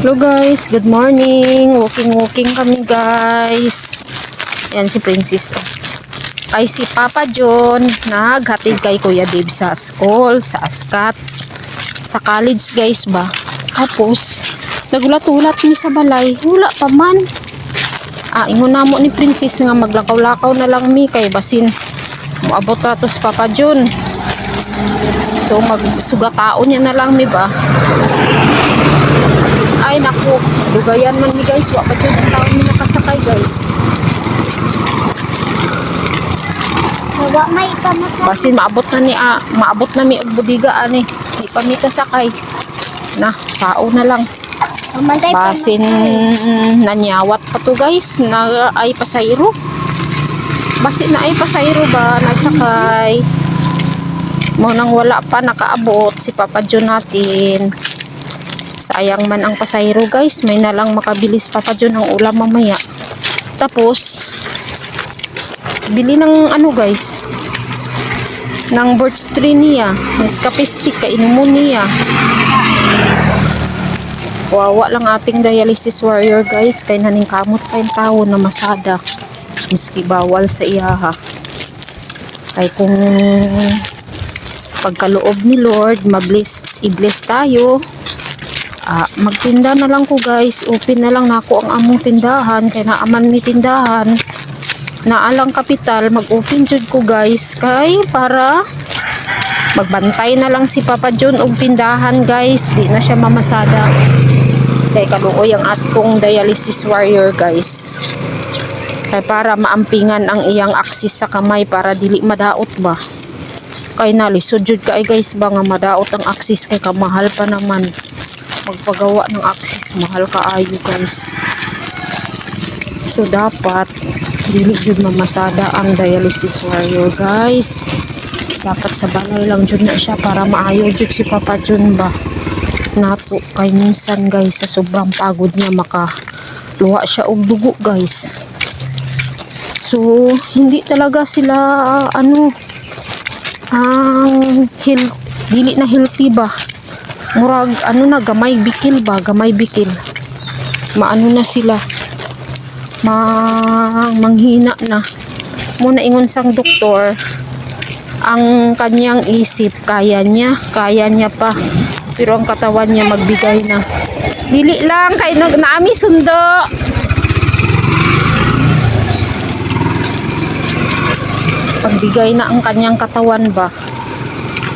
Hello guys, good morning. Walking-walking kami guys. Ayan si Princess. oh. Ay si Papa John, naghatid kay Kuya Dave sa school, sa Askat. Sa college guys ba. Tapos, nagulat-ulat mi sa balay. Wala pa man. Ah, ingon mo ni Princess nga maglakaw-lakaw na lang mi kay basin. Moabot rato si Papa John. So, magsugataon niya na lang mi ba. Ay, naku. Dugayan man mi guys. Wa pa dyan ang tao mi nakasakay guys. Wa may kamasal. Basin maabot na ni ah, maabot na mi og budiga ani. Di pa mi kasakay. Na, sao na lang. Mamantay pa Basin nanyawat pa to guys. Na ay pasayro. Basin na ay pasayro ba nagsakay. Mo nang wala pa nakaabot si Papa John natin. Sayang man ang pasayro guys. May na lang makabilis Papa John ang ulam mamaya. Tapos, bili ng ano guys, ng birch tree niya. Nescafe stick, kainumo niya. Wawa lang ating dialysis warrior guys. Kay naning kamot kayong tao na masada. Miski bawal sa iyaha. Kay kung pagkaloob ni Lord, mabless, i-bless tayo. Ah, magtinda na lang ko guys. Open na lang nako ang among tindahan. Kaya naaman mi tindahan. Naalang kapital, mag-open jud ko guys. Kay para magbantay na lang si Papa John og tindahan guys. Di na siya mamasada. Kay kaluoy ang atong dialysis warrior guys. Kay para maampingan ang iyang aksis sa kamay para dili madaot ba. Kay nalisod jud kay guys ba nga madaot ang aksis kay kamahal pa naman magpagawa ng aksis mahal kaayo guys. So dapat dili jud mamasada ang dialysis warrior guys. Dapat sa balay lang jud na siya para maayo jud si Papa Jun ba? Nato kay minsan guys sa sobrang pagod niya maka luwa siya og dugo guys. So hindi talaga sila ah, ano ang health dili na healthy ba murag ano na gamay bikil ba? Gamay bikil. Maano na sila? Ma manghina na. Muna ingon sang doktor ang kanyang isip kaya niya kaya niya pa. Pero ang katawan niya magbigay na. Dili lang kay naami sundo. Pagbigay na ang kanyang katawan ba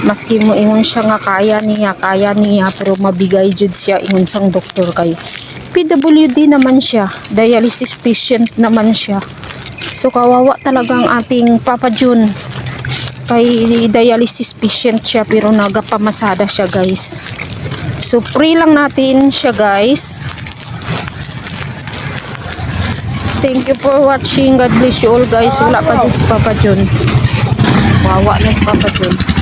maski mo ingon siya nga kaya niya kaya niya pero mabigay jud siya ingon sang doktor kay PWD naman siya dialysis patient naman siya. So kawawa talaga ang ating Papa Jun kay dialysis patient siya pero nagapamasada siya guys. So pray lang natin siya guys. Thank you for watching. God bless you all guys. Wala pa dun si Papa Jun. Wawa na si Papa Jun